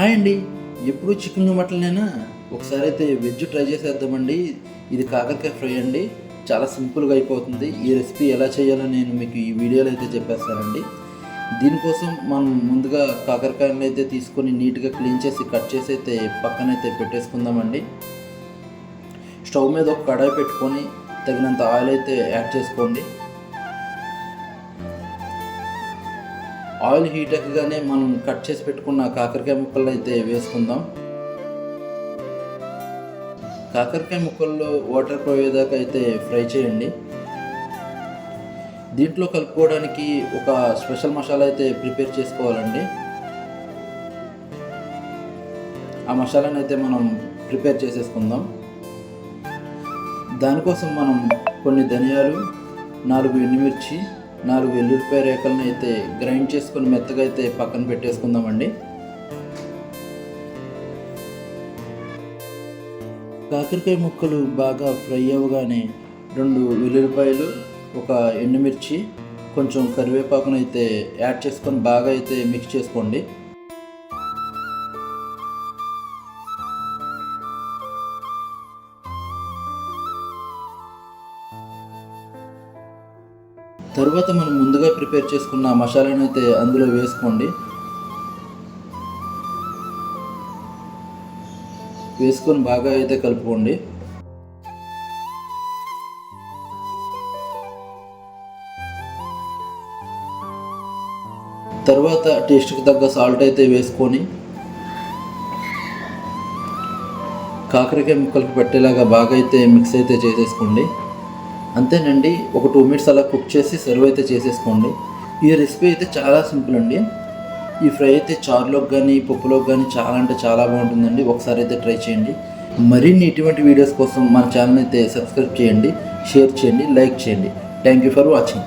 Hi అండి. ఎప్పుడు chicken మటన్లేనా ఒకసారి అయితే వెజ్ ట్రై చేసేద్దామండి. ఇది కాకరకాయ ఫ్రై అండి. చాలా సింపుల్గా అయిపోతుంది. ఈ రెసిపీ ఎలా చేయాలో నేను మీకు ఈ వీడియోలో అయితే చెప్పేస్తానండి. దీనికోసం మనం ముందుగా కాకరకాయలను అయితే తీసుకొని నీట్గా క్లీన్ చేసి కట్ చేసి అయితే పక్కనైతే పెట్టేసుకుందామండి. స్టవ్ మీద ఒక కడాయి పెట్టుకొని తగినంత ఆయిల్ అయితే యాడ్ చేసుకోండి. ఆయిల్ హీట్ ఎక్కగానే మనం కట్ చేసి పెట్టుకున్న కాకరకాయ ముక్కలు అయితే వేసుకుందాం. కాకరకాయ ముక్కల్లో వాటర్ పోయేదాకా అయితే ఫ్రై చేయండి. దీంట్లో కలుపుకోవడానికి ఒక స్పెషల్ మసాలా అయితే ప్రిపేర్ చేసుకోవాలండి. ఆ మసాలాను అయితే మనం ప్రిపేర్ చేసేసుకుందాం. దానికోసం మనం కొన్ని ధనియాలు నాలుగు ఎండుమిర్చి నాలుగు వెల్లుల్లిపాయ రేఖలను అయితే గ్రైండ్ చేసుకొని మెత్తగా అయితే పక్కన పెట్టేసుకుందామండి. కాకరకాయ ముక్కలు బాగా ఫ్రై అవ్వగానే రెండు వెల్లుల్లిపాయలు ఒక ఎండుమిర్చి కొంచెం కరివేపాకును అయితే యాడ్ చేసుకొని బాగా అయితే మిక్స్ చేసుకోండి. తర్వాత మనం ముందుగా ప్రిపేర్ చేసుకున్న మసాలాను అయితే అందులో వేసుకోండి. వేసుకొని బాగా అయితే కలుపుకోండి. తర్వాత టేస్ట్కి తగ్గ సాల్ట్ అయితే వేసుకొని కాకరకాయ ముక్కలకు పెట్టేలాగా బాగా అయితే మిక్స్ అయితే చేసేసుకోండి. అంతేనండి ఒక టూ మినిట్స్ అలా కుక్ చేసి సర్వ్ అయితే చేసేసుకోండి. ఈ రెసిపీ అయితే చాలా సింపుల్ అండి. ఈ ఫ్రై అయితే చారులోకి కానీ పప్పులోకి కానీ చాలా అంటే చాలా బాగుంటుందండి. ఒకసారి అయితే ట్రై చేయండి. మరిన్ని ఇటువంటి వీడియోస్ కోసం మన ఛానల్ అయితే సబ్స్క్రైబ్ చేయండి షేర్ చేయండి లైక్ చేయండి. Thank you for watching